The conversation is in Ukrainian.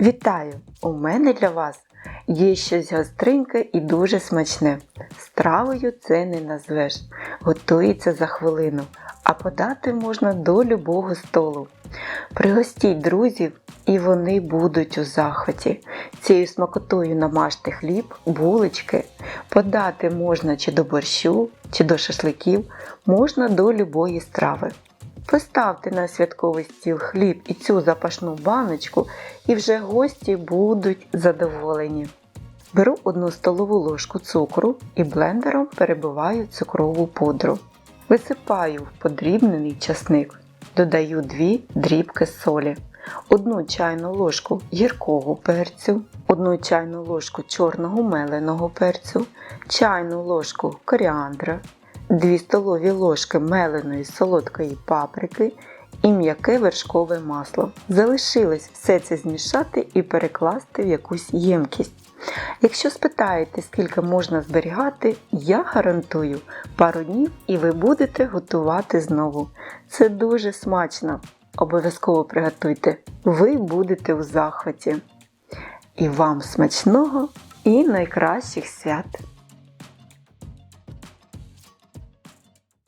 Вітаю! У мене для вас є щось гостреньке і дуже смачне. Стравою це не назвеш. Готується за хвилину, а подати можна до любого столу. Пригостіть друзів, і вони будуть у захваті. Цією смакотою намажте хліб, булочки. Подати можна чи до борщу, чи до шашликів, можна до любої страви. Поставте на святковий стіл хліб і цю запашну баночку, і вже гості будуть задоволені. Беру одну столову ложку цукру і блендером перебиваю цукрову пудру. Висипаю в подрібнений часник. Додаю 2 дрібки солі, 1 чайну ложку гіркого перцю, 1 чайну ложку чорного меленого перцю, чайну ложку коріандра, 2 столові ложки меленої солодкої паприки і м'яке вершкове масло. Залишилось все це змішати і перекласти в якусь ємкість. Якщо спитаєте, скільки можна зберігати, я гарантую пару днів і ви будете готувати знову. Це дуже смачно. Обов'язково приготуйте, ви будете у захваті. І вам смачного і найкращих свят!